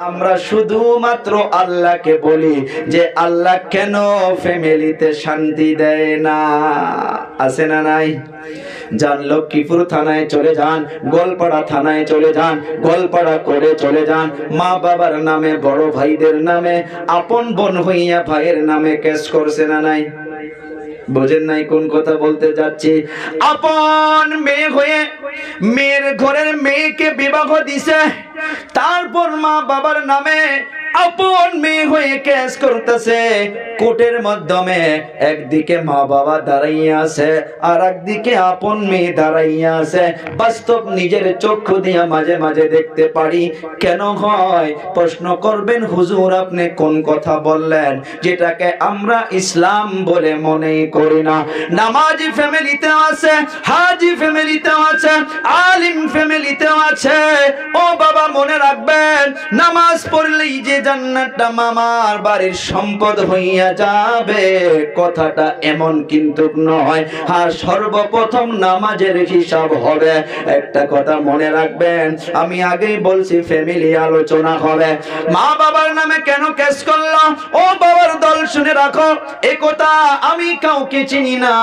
আমরা শুধুমাত্র আল্লাহকে বলি যে আল্লাহ কেন ফ্যামিলিতে শান্তি দেয় না? আছে না নাই? যান, লক্ষ্মীপুর থানায় চলে যান, গোলপাড়া থানায় চলে যান, গোলপাড়া করে চলে যান। মা বাবার নামে, বড় ভাইদের নামে, আপন বোন হইয়া ভাইয়ের নামে কেস করছে না নাই? বোঝেন নাই কোন কথা বলতে যাচ্ছি। আপন মেয়ে হয়ে মেয়ের ঘরের মেয়েকে বিবাহ দিছে। তারপর মা বাবার নামে আপন মেয়ে হয়ে কেস করতেছে। কোর্টের মাধ্যমে একদিকে মা বাবা দাঁড়াইয়া আছে আর একদিকে আপন মেয়ে দাঁড়াইয়া আছে। বাস্তব নিজের চক্ষু দিয়া মাঝে মাঝে দেখতে পারি। কেন হয়? প্রশ্ন করবেন, হুজুর আপনি কোন কথা বললেন? যেটাকে আমরা ইসলাম বলে মনে করি না। নামাজি ফ্যামিলিতে আছে, হাজি ফ্যামিলিতে আছে, আলিম ফ্যামিলিতে আছে। ও বাবা মনে রাখবেন, নামাজ পড়লেই যে জান্নাতটা মামার বাড়ির সম্পদ হইয়া যাবে। কথাটা এমন কিন্তু নয়। আর সর্বপ্রথম নামাজের হিসাব হবে। একটা কথা মনে রাখবেন, আমি আগেই বলছি ফ্যামিলি আলোচনা হবে। মা বাবার নামে কেন কেস করল? ও বাবার দল শুনে রাখো, এ কথা আমি কাউকে চিনি না।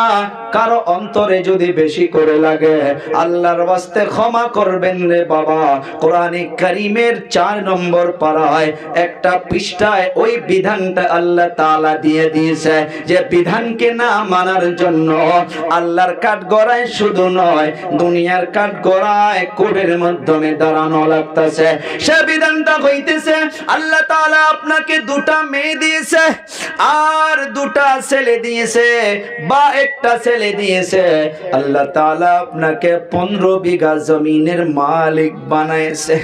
কারও অন্তরে যদি বেশি করে লাগে, আল্লাহর বাস্তে ক্ষমা করবেন রে বাবা। কোরআনে কারিমের চার নম্বর পাড়ায় একটা পৃষ্ঠায় ওই বিধানটা আল্লাহ তাআলা দিয়ে দিয়েছে যে বিধানকে না মানার জন্য আল্লাহর কাঠ গড়ায় শুধু নয়, দুনিয়ার কাঠ গড়ায় কোরের মাধ্যমে দাঁড়ানো লাগতেছে। সে বিধানটা হইতেছে, আল্লাহ তাআলা আপনাকে দুটা মেয়ে দিয়েছে, আর দুটা ছেলে দিয়েছে, বা একটা ছেলে দিয়েছে। আল্লাহ তাআলা আপনাকে পনেরো বিঘা জমিনের মালিক বানাইছে।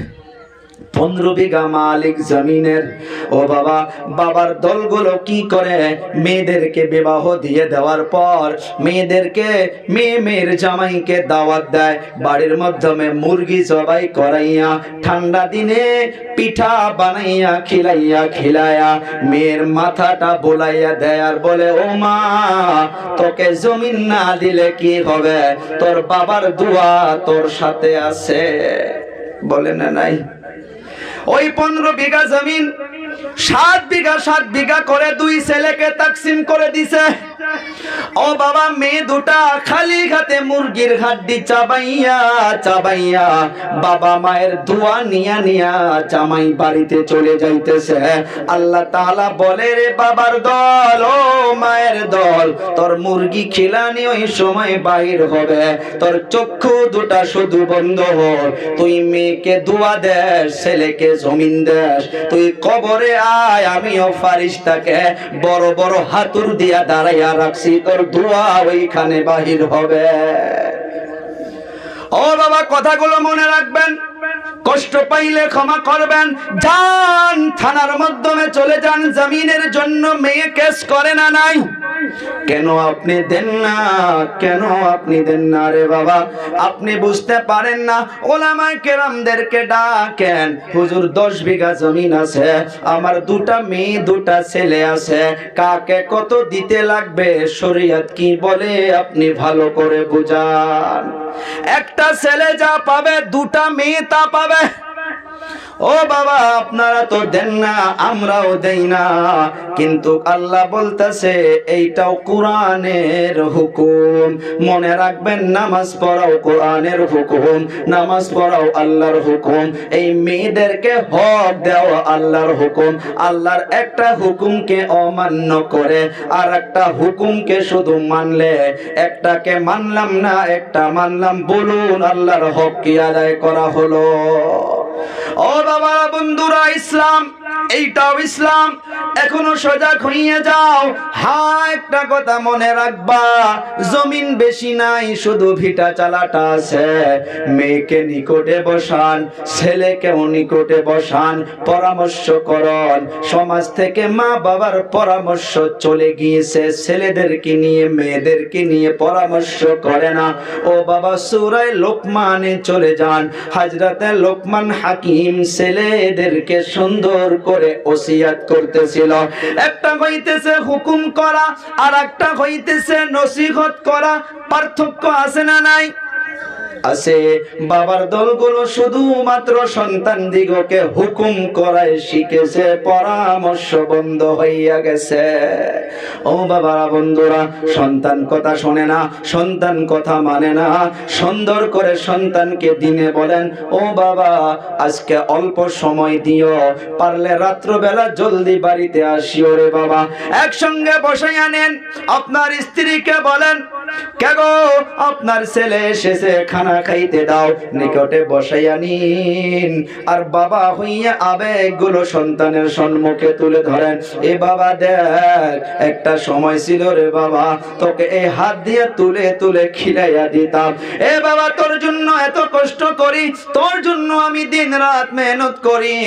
পনেরো বিঘা মালিক জমিনের। ও বাবা, বাবার দলগুলো কি করে মেয়েদেরকে বিবাহ দিয়ে দেওয়ার পর মেয়েদেরকে, মেয়ে মেয়ের জামাইকে দাওয়াত দেয়, বাড়ির মাধ্যমে মুরগি জবাই করাইয়া, ঠান্ডা দিনে পিঠা বানাইয়া, খিলাইয়া খিলাইয়া মেয়ের মাথাটা বোলাইয়া দেয় আর বলে, ও মা, তোকে জমিন না দিলে কি হবে? তোর বাবার দোয়া তোর সাথে আছে। বলে, না, নাই। ওই পনেরো বিঘা জমিন সাত বিঘা সাত বিঘা করে দুই ছেলেকে তাকসিম করে দিছে। ও বাবা, মেয়ে দুটা খালি হাতে মুরগির হাড্ডি চাবাইয়া চাবাইয়া বাবা মায়ের দোয়া নিয়া নিয়া জামাই বাড়িতে চলে যাইতেছে। আল্লাহ তাআলা বলে, রে বাবার দল, ও মায়ের দল, তোর মুরগি খিলানি ওই সময় বাহির হবে। তোর চক্ষু দুটা শুধু বন্ধ হোক। তুই মেয়েকে দোয়া দেশ, ছেলেকে জমিন দেশ। তুই কবরে আয়, আমিও ফারিস্তাকে বড় বড় হাতুর দিয়া দাঁড়াইয়া রাখছি, তোর ধোয়া ওইখানে বাহির হবে। ও বাবা, কথাগুলো মনে রাখবেন। কষ্ট পাইলে ক্ষমা করবেন। যান থানার মাধ্যমে চলে যান, জমিনের জন্য মেয়ে কেস করে না নাই। কেন আপনি দেন না? কেন আপনি দেন না রে বাবা? আপনি বুঝতে পারেন না, ওলামায় কেরামদেরকে ডাকেন, হুজুর, দশ বিঘা জমিন আছে, আমার দুটা মেয়ে, দুটা ছেলে আছে, কাকে কত দিতে লাগবে? শরীয়ত কি বলে আপনি ভালো করে বুঝান। একটা ছেলে যা পাবে, দুটা মেয়ে তা পাবে। ও বাবা, আপনারা তো দেন না, আমরাও দেই না। কিন্তু আল্লাহ বলতেছে, এইটাও কোরআনের হুকুম। মনে রাখবেন, নামাজ পড়াও কোরআনের হুকুম, নামাজ পড়াও আল্লাহর হুকুম। এই মেয়েদেরকে হক দেওয়া আল্লাহর হুকুম। আল্লাহর একটা হুকুমকে অমান্য করে আর একটা হুকুমকে শুধু মানলে। একটাকে মানলাম না, একটা মানলাম, বলুন আল্লাহর হক কি আদায় করা হলো? ও বাবা বন্ধুরা ইসলাম এইটাও ইসলাম, এখনও সজাগ হইয়া যাও। হ্যাঁ একটা কথা মনে রাখবা, জমিন বেশি নাই, শুধু ভিটা চালাটা আছে। মেয়েকে নিকটে বসান, ছেলেকেও নিকটে বসান, পরামর্শ করন। সমাজ থেকে মা বাবার পরামর্শ চলে গিয়েছে, ছেলেদেরকে নিয়ে, মেয়েদেরকে নিয়ে পরামর্শ করে না। ও বাবা, সুরায় লোকমানে চলে যান। হাজরাতে লোকমান হাকিম ছেলেদেরকে সুন্দর করে ওসিয়াত করতেছিল। একটা হইতেছে হুকুম করা আর একটা হইতেছে নসিহত করা। পার্থক্য আছে না নাই? আছে। বাবার দলগুলো শুধুমাত্র সন্তান দিগকে হুকুম করায় শিখেছে, পরামর্শ বন্ধ হইয়া গেছে। ও বাবারা, বন্ধুরা, সন্তান কথা শোনে না, সন্তান কথা মানে না। সুন্দর করে সন্তানকে দিনে বলেন, ও বাবা, আজকে অল্প সময় দিও, পারলে রাত্রবেলা জলদি বাড়িতে আসিও রে বাবা। একসঙ্গে বসাই আনেন, আপনার স্ত্রীকে বলেন কেগো আপনার ছেলে এসেছে? খানা খাইতে দাও, নিকটে বসাইয়া নিন। আর বাবা হইয়া আবেগগুলো সন্তানের সম্মুখে তুলে ধরেন। এ বাবা দেখ, একটা সময় ছিল রে বাবা, তোকে এই হাত দিয়ে তুলে তুলে খিলাইয়া দিতাম। এ বাবা তোর জন্য এত কষ্ট করি, তোর জন্য আমি দিন রাত মেহনত করি,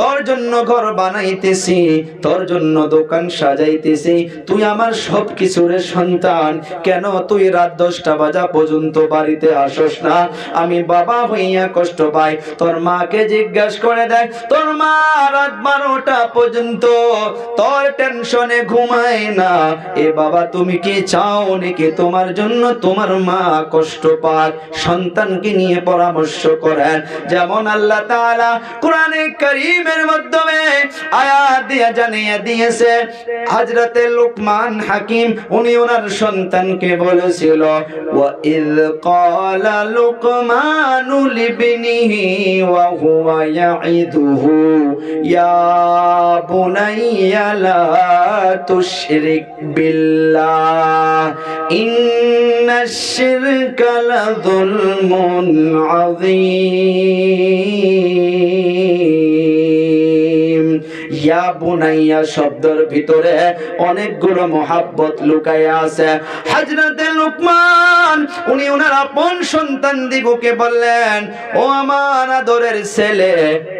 তোর জন্য ঘর বানাইতেছি, তোর জন্য দোকান সাজাইতেছি, তুই আমার সব কিছুরে সন্তান, কেন তুই রাত দশটা বাজা পর্যন্ত বাড়িতে আসস না? আমি বাবা হইয়া কষ্ট পাই, তোর মাকে জিজ্ঞাসা করে দেয় তোর মা রাত বারোটা পর্যন্ত তোর টেনশনে ঘুমায় না। এ বাবা, তুমি কি চাও নাকি তোমার জন্য তোমার মা কষ্ট পাক? সন্তানকে নিয়ে পরামর্শ করেন। যেমন আল্লাহ তাআলা কোরআনে কারীমের মাধ্যমে আয়াত দিয়ে জানিয়ে দিয়েছে, হযরতে লুকমান হাকিম, উনি ওনার সন্তানকে বলেছিল, ওয়া ইয ক্বালা লুকমানু লিবনিহি ওয়া হুয়া ইয়াইদুহু ইয়া বুনাইয়া লা তুশরিক বিল্লাহ। ইন্নাশ الشرك لظلم عظيم. ইয়া বুনাইয়া শব্দের ভিতরে অনেকগুলো মহাব্বত লুকাইয়া আছে। হাজরাতে লুকমান উনি ওনার আপন সন্তান দিগকে বললেন, ও আমার আদরের ছেলে,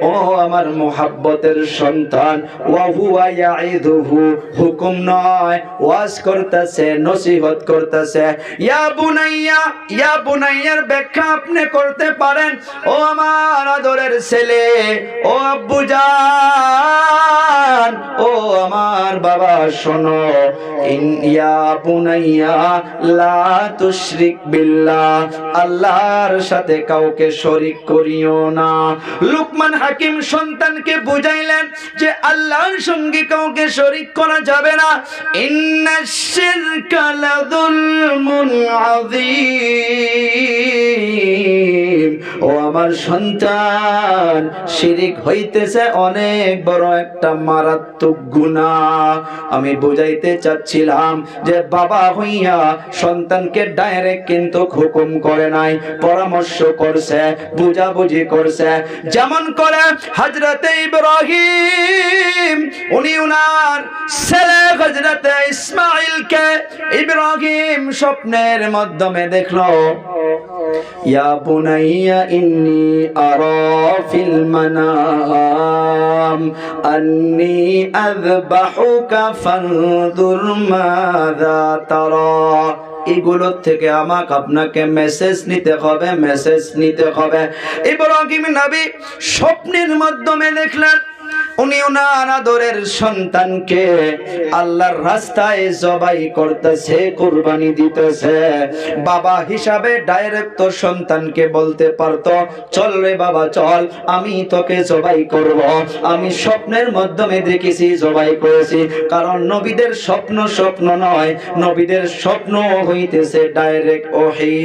ও আমার মহাব্বতের সন্তান হুকুম নয়, ওয়াজ করতেছে, নসিহত করতেছে। ইয়া বুনাইয়া, ইয়া বুনাইয়ার ব্যাখ্যা আপনি করতে পারেন, ও আমার আদরের ছেলে, ও আব্বু জান, ও আমার বাবা শোনো ইয়া বুনাইয়া লা তুশরিক বিল্লাহ, আল্লাহর সাথে কাউকে শরীক করিও না। লুকমান হাকিম সন্তানকে বুঝাইলেন যে আল্লাহর সঙ্গে কাউকে শরীক করা যাবে না। ইন্নাশিরকা লাযুলমুন আযীম। ও আমার সন্তান, শিরিক হইতেছে অনেক বড় একটা মারাত্মক গুনাহ আমি বুঝাইতে চাচ্ছিলাম যে বাবা হইয়া সন্তানকে ডাইরেক্ট কিন্তু হুকুম করে নাই, পরামর্শ করছে, বুঝাবুঝি করছে। যেমন করে হজরতে ইব্রাহিম, উনি উনার ছেলে হজরতে ইসমাইলকে ইব্রাহিম স্বপ্নের মাধ্যমে দেখল। ফিল মানাম আন্নি আযবাহুকা ফানদুর মাযা তারা এগুলোর থেকে আমাকে আপনাকে মেসেজ নিতে হবে মেসেজ নিতে হবে। ইব্রাহিম নবী স্বপ্নের মাধ্যমে দেখলেন উনি ওনার আদরের সন্তানকে আল্লাহর রাস্তায় জবাই করতেছে, কুরবানি দিতেছে। বাবা হিসাবে ডাইরেক্ট তো সন্তানকে বলতে পারতো, চল রে বাবা, চল, আমি তোকে জবাই করব। আমি স্বপ্নের মাধ্যমে দেখেছি, জবাই করেছি। কারণ নবীদের স্বপ্ন স্বপ্ন নয়, নবীদের স্বপ্ন হইতেছে ডাইরেক্ট ওহি।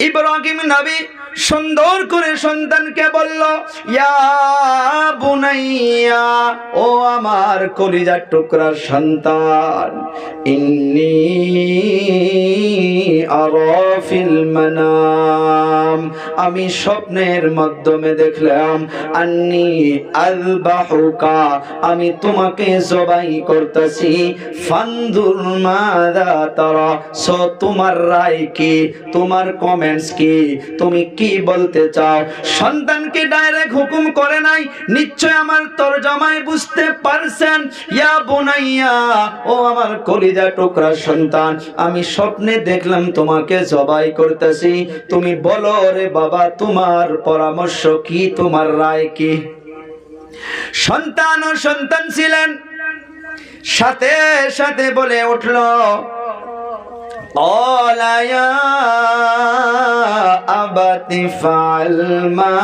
ইব্রাহিম নবী সুন্দর করে সন্তানকে বলল বুনাইয়া, ও আমার কলিজার টুকরার সন্তান, ইন্নি মানাম। আমি স্বপ্নের মাধ্যমে দেখলাম, আন্নি আলবাহুকা আমি তোমাকে জবাই করতেছি ফান্দুর মাদা তারা। সো তোমার রায় কি? তোমার কমেন্টস কি? তুমি কি বলতে চাও সন্তানকে ডাইরেক্ট হুকুম করে নাই, নিশ্চয় আমার তরজমায় বুঝতে পারছেন। ইয়া বুনাইয়া, ও আমার কলিজা টুকরা সন্তান, আমি স্বপ্নে দেখলাম তোমাকে জবাই করতেছি। তুমি বলো রে বাবা, তোমার পরামর্শ কি, তোমার রায় কি? সন্তান ও সন্তান ছিলেন। সাথে সাথে বলে উঠল قال يا أبت فعل ما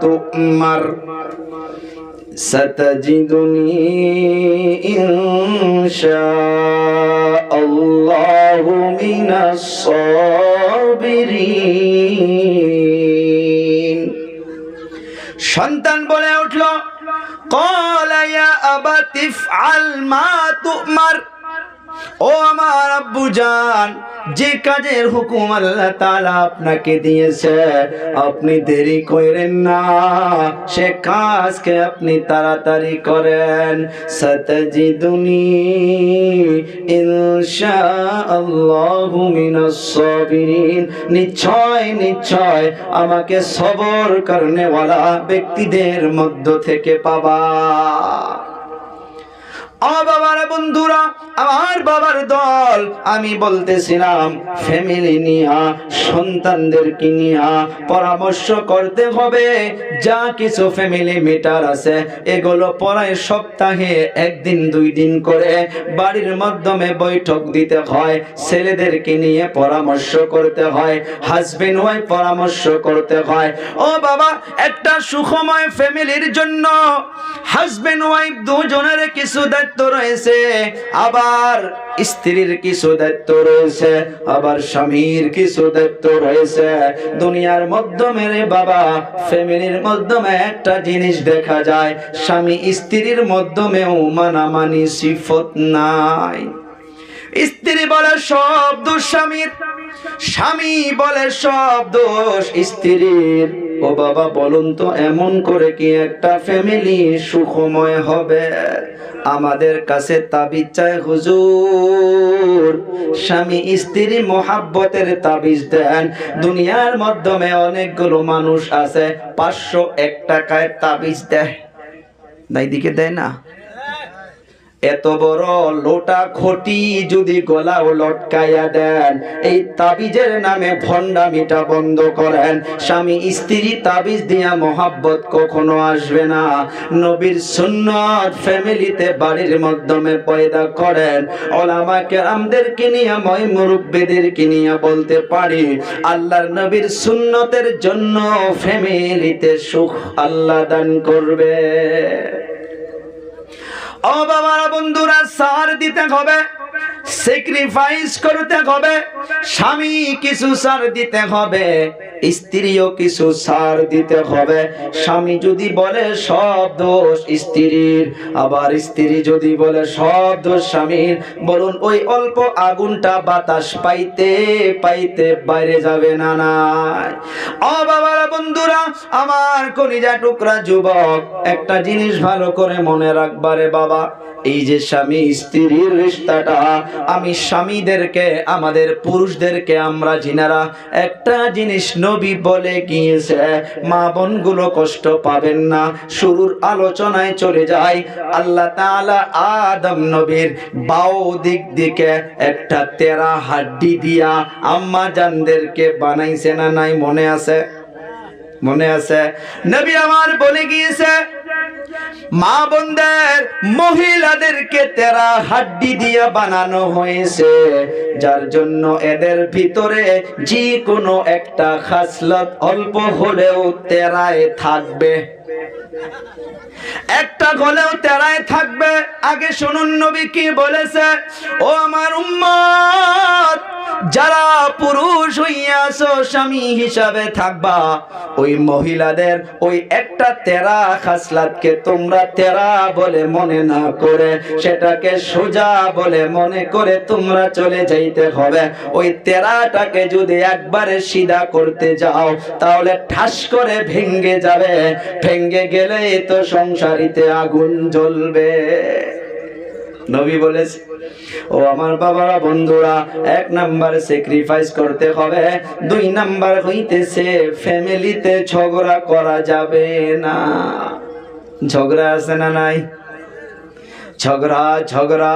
تؤمر ستجدني إن شاء الله من الصابرين সন্তান বলে উঠল قال يا أبت افعل ما تؤمر ও আমার আব্বু জান, যে কাজের হুকুম আল্লাহ তাআলা আপনাকে দিয়েছে, আপনি দেরি করেন না। সে কাজকে আপনি তাড়াতাড়ি করেন। সাতাজিদুনি ইনশাআল্লাহু মিনাস সাবিরিন। নিশ্চয় নিশ্চয় আমাকে সবর করনেওয়ালা ব্যক্তিদের মধ্য থেকে পাবা। বাবার বন্ধুরা, আমার বাবার দল, আমি বলতেছিলাম ফ্যামিলি নিয়া, সন্তানদেরকে নিয়া পরামর্শ করতে হবে। যা কিছু ফ্যামিলি মিটার আছে, এগুলো পড়ায় সপ্তাহে, একদিন, দুই দিন করে বাড়ির মাধ্যমে বৈঠক দিতে হয়, ছেলেদেরকে নিয়ে পরামর্শ করতে হয় হাজবেন্ড ওয়াইফ পরামর্শ করতে হয়। ও বাবা, একটা সুখময় ফ্যামিলির জন্য হাজবেন্ড ওয়াইফ দুজনের কিছু দায়িত্ব রয়েছে, আবার স্ত্রীর কিছু দায়িত্ব রয়েছে, আবার স্বামীর কিছু দায়িত্ব রয়েছে। দুনিয়ার মাধ্যমে রে বাবা, ফ্যামিলির মাধ্যমে একটা জিনিস দেখা যায়, স্বামী স্ত্রীর মাধ্যমেও মানামানি সিফত নাই। স্ত্রী বলে সব দোষ স্বামীর, স্বামী বলে সব দোষ স্ত্রীর। ও বাবা, বলুন তো, এমন করে কি একটা ফ্যামিলি সুখময় হবে? আমাদের কাছে তাবিজ চায় হুজুর। স্বামী স্ত্রী মোহাব্বতের তাবিজ দেন। দুনিয়ার মাধ্যমে অনেকগুলো মানুষ আছে, পাঁচশো এক টাকায় তাবিজ দেয়। দেয় না। এত বড় লোটা খটি যদি গলাও লটকাইয়া দেন, এই তাবিজের নামে ভণ্ডামিটা বন্ধ করেন। স্বামী, স্ত্রী তাবিজ দিয়া মোহাব্বত কখনো আসবে না। নবীর সুন্নত ফ্যামিলিতে বাড়ির মাধ্যমে পয়দা করেন। ওলামা কেরামদেরকে নিয়ে, মই মুরব্বীদেরকে নিয়ে বলতে পারি, আল্লাহর নবীর সুন্নতের জন্য ফ্যামিলিতে সুখ আল্লাহ দান করবে ও বাবারা বন্ধুরা সার দিতে হবে স্যাক্রিফাইস করতে হবে স্বামী কিছু সার দিতে হবে। স্ত্রীও কিছু সার দিতে হবে। স্বামী যদি বলে সব দোষ স্ত্রীর, আবার স্ত্রী যদি বলে সব দোষ স্বামীর, বলুন ওই অল্প আগুনটা বাতাস পাইতে পাইতে বাইরে যাবে না নাই। ও বন্ধুরা, আমার কলিজা টুকরা যুবক, একটা জিনিস ভালো করে মনে রাখবারে বাবা। এই যে স্বামী স্ত্রীর রিস্তাটা, আমি স্বামীদেরকে, আমাদের পুরুষদেরকে, আমরা জিনারা একটা জিনিস নবী বলে গিয়েছে মা বোনগুলো কষ্ট পাবেন না। শুরুর আলোচনায় চলে যায় আল্লাহ তাআলা আদম নবীর বাও দিক দিকে একটা তেরা হাড্ডি দিয়া আম্মা জানদেরকে বানাইছে না নাই মনে আছে? মনে আছে? নবী আমার বলে গিয়েছে, মা বোনদের, মহিলাদেরকে তেরা হাড্ডি দিয়া বানানো হয়েছে, যার জন্য এদের ভিতরে যে কোনো একটা খাসলত অল্প হলেও তেরায় থাকবে। একটা গলেও তেরায় থাকবে আগে শুনুন নবী কি বলেছে? ও আমার উম্মত, যারা পুরুষ হইয়াছো, স্বামী হিসাবে থাকবা। ওই মহিলাদের ওই একটা তেরা খাসলাতকে তোমরা তেরা বলে মনে না করে, সেটাকে সোজা বলে মনে করে তোমরা চলে যাইতে হবে। ওই তেরাটাকে যদি একবারে সিধা করতে যাও, তাহলে ঠাস করে ভেঙ্গে যাবে। ভেঙ্গে গেলে তো সংসারিতে আগুন জ্বলবে। নবী বলেছে, ও আমার বাবারা, বন্ধুরা, এক নাম্বার স্যাক্রিফাইস করতে হবে, দুই নাম্বার হইতেছে ফ্যামিলিতে ঝগড়া করা যাবে না। ঝগড়া আছে না নাই? ঝগড়া ঝগড়া।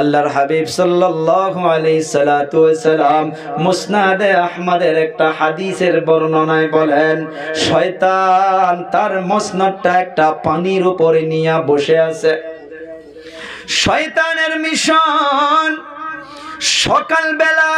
আল্লাহর হাবিব সাল্লাল্লাহু আলাইহি সাল্লাতু ওয়াসালাম মুসনাদে আহমদের একটা হাদিসের বর্ণনায় বলেন, শয়তান তার মসনদটা একটা পানির উপরে নিয়ে বসে আছে। শয়তানের মিশন। সকালবেলা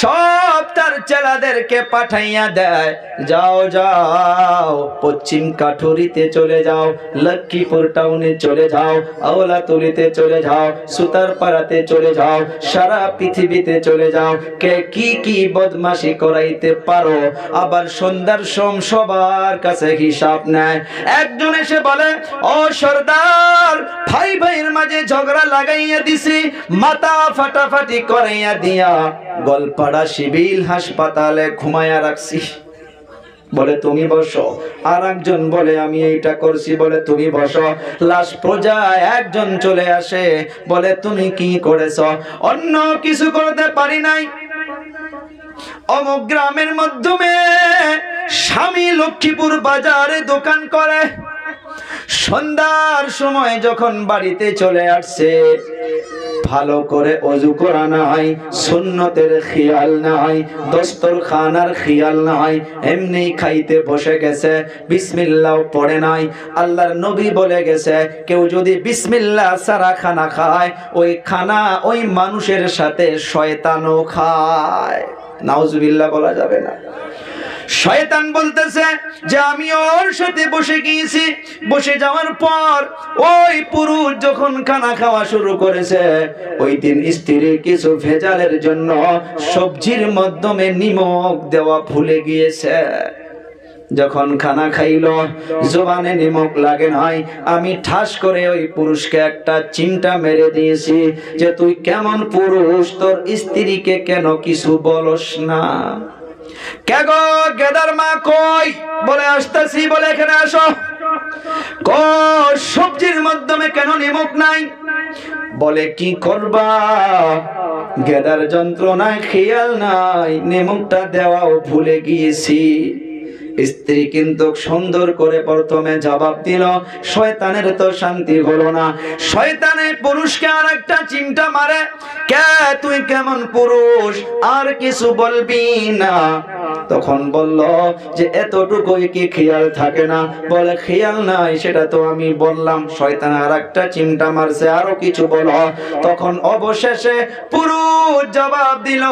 সব তার চেলাদেরকে পাঠাইয়া দেয়। যাও যাও, পশ্চিম কাঠুরিতে চলে যাও, লক্ষ্মীপুর টাউনে চলে যাও, আওলাতুলিতে চলে যাও সুতার পাড়াতে চলে যাও, সারা পৃথিবীতে চলে যাও। কে কি কি বদমাশি করাইতে পারো? আবার সন্ধ্যার সোম সবার কাছে হিসাব নেয়। একজন এসে বলে, ও সর্দার ভাই ভাইয়ের মাঝে ঝগড়া লাগাইয়া দিছি, মাথা ফাটাফাটি করাইয়া দিয়া, গলপাড়া সিভিল হাসপাতালে ঘুমাইয়া রাখছি। বলে, তুমি বসো। আর একজন বলে, আমি এইটা করছি। বলে, তুমি বসো। লাশ প্রজা একজন চলে আসে। বলে, তুমি কি করেছ? অন্য কিছু করতে পারি নাই। অমুক গ্রামের মাধ্যমে স্বামী লক্ষ্মীপুর বাজারে দোকান করে। সন্ধ্যার সময় যখন বাড়িতে চলে আসছে ভালো করে অজু করা নাই সুন্নতের খেয়াল নাই দস্তর খানার খেয়াল নাই এমনি খাইতে বসে গেছে বিসমিল্লাও পড়ে নাই। আল্লাহর নবী বলে গেছে, কেউ যদি বিসমিল্লা সারা খানা খায়, ওই খানা ওই মানুষের সাথে শয়তানও খায়। নাউজুবিল্লাহ বলা যাবে না। শয়তান বলতেছে যে আমি ওর সাথে বসে গিয়েছি। বসে যাওয়ার পর ওই পুরুষ যখন খানা খাওয়া শুরু করেছে, ওই দিন স্ত্রী কিছু ভেজালের জন্য সবজির মাধ্যমে নিমক দেওয়া ভুলে গিয়েছে। যখন খানা খাইল, জোবানে নিমক লাগে নাই। আমি ঠাস করে ওই পুরুষকে একটা চিন্তা মেরে দিয়েছি যে, তুই কেমন পুরুষ? তোর স্ত্রীকে কেন কিছু বলস না? কেগো গেদার মা কই? বলে আসতেছি, বলে এখানে আসো। ক সবজির মাধ্যমে কেন নিমক নাই? বলে, কি করবা? গেদার যন্ত্রণায় খেয়াল নাই নিমকটা দেওয়াও ভুলে গিয়েছি। স্ত্রী কিন্তু সুন্দর করে প্রথমে জবাব দিল, শয়তানের তো শান্তি হলো না। শয়তানের পুরুষকে আর একটা চিন্তা মারে, কে, তুই কেমন পুরুষ? আর কিছু বলবি না। তখন বলল যে, এতটুকুই কি খেয়াল থাকে না? বলে, খেয়াল নাই, সেটা তো আমি বললাম। শয়তান আর একটা চিন্তা মারছে, আরও কিছু বলো। তখন অবশেষে পুরো জবাব দিল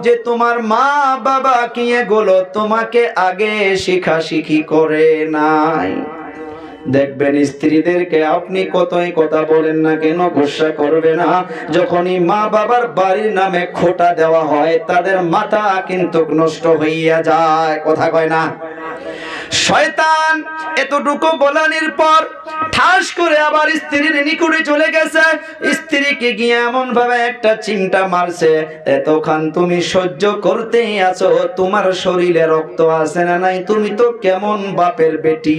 যে, তোমার মা বাবা কি এগুলো তোমাকে আগে শিখা শিখি করে নাই? দেখবেন স্ত্রীদেরকে আপনি কতই কথা বলেন না কেন, গোসা করবে না। যখনই মা বাবার বাড়ির নামে খোটা দেওয়া হয়, তাদের মাথা কিন্তু নষ্ট হইয়া যায়। কথা কয় না? শয়তান এতটুকু পর ঠাস করে আবার স্ত্রীর নিকুড়ে চলে গেছে। স্ত্রীকে গিয়ে একটা মারছে এতক্ষণ তুমি সহ্য করতেই তোমার শরীরে রক্ত আছে না নাই? তুমি তো কেমন বাপের বেটি?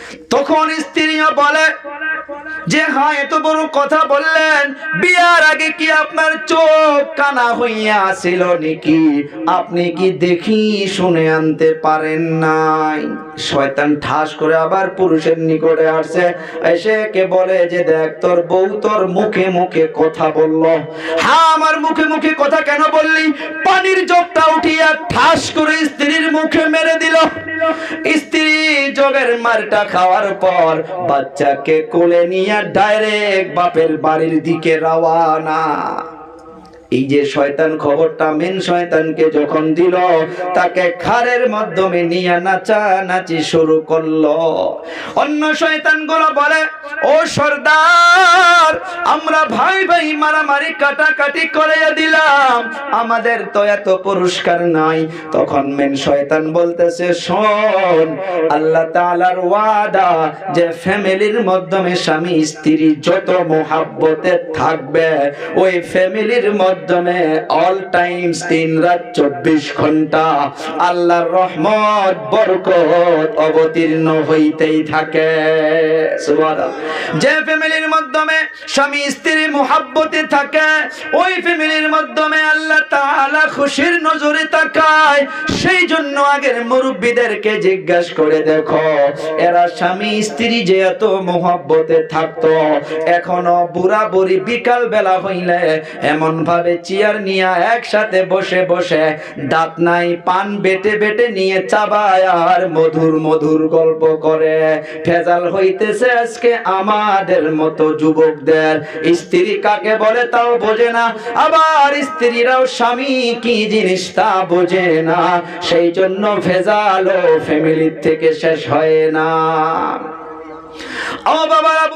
তখন স্ত্রীও বলে, যে হ্যাঁ এত বড় কথা বললেন, বিয়ার আগে কি আপনার চোখ কানা হইয়া ছিল নাকি? আপনি কি দেখি শুনে আনতে পারেন নাই? শয়তান ঠাস করে আবার পুরুষের নিকটে আসছে। এসে কে বলে যে, দেখ, তোর বউ তোর মুখে মুখে কথা বলল। হ্যাঁ আমার মুখে মুখে কথা কেন বললি? পানির জগটা উঠিয়া ঠাস করে স্ত্রীর মুখে মেরে দিল। স্ত্রী জগের মারটা খাওয়ার পর বাচ্চাকে কোলে নিয়ে ডাইরেক্ট বাপের বাড়ির দিকে রওয়ানা। এই যে শয়তান খবরটা মেন শয়তানকে যখন দিল, তাকে খারের মাধ্যমে নিয়ে নাচা নাচি শুরু করল। অন্য শয়তানগুলো বলে, ও সর্দার আমরা ভাই ভাই মারামারি কাটাকাটি করে দিলাম। আমাদের তো এত পুরস্কার নাই। তখন মেন শয়তান বলতেছে, শোন, আল্লাহ তাআলার ওয়াদা যে ফ্যামিলির মাধ্যমে স্বামী স্ত্রী যত মোহাব্বতে থাকবে, ওই ফ্যামিলির মাধ্যমে অল টাইমস তিন রাত চব্বিশ ঘণ্টা আল্লাহর রহমত, বরকত অবতীর্ণ হইতেই থাকে। যে ফ্যামিলির মাধ্যমে স্বামী স্ত্রী মোহাব্বতে থাকে, ওই ফ্যামিলির মাধ্যমে আল্লাহ তাআলা খুশির নজরে তাকায়। সেই জন্য আগের মুরব্বীদেরকে জিজ্ঞাসা করে দেখো, এরা স্বামী স্ত্রী যে এত মোহাব্বতে থাকতো, এখনও বুড়া বুড়ি বিকাল বেলা হইলে এমন ভাবে চেয়ার নিয়ে একসাথে বসে বসে দাঁত নাই, পান বেটে বেটে নিয়ে চাবায় আর মধুর মধুর গল্প করে। ফেজাল হইতেছে আজকে আমাদের মতো যুবকদের। স্ত্রী কাকে বলে তাও বোঝে না, আবার স্ত্রীরাও স্বামী কি জিনিস তা বোঝে না, সেই জন্য ভেজালও ফ্যামিলির থেকে শেষ হয় না। ও বাবা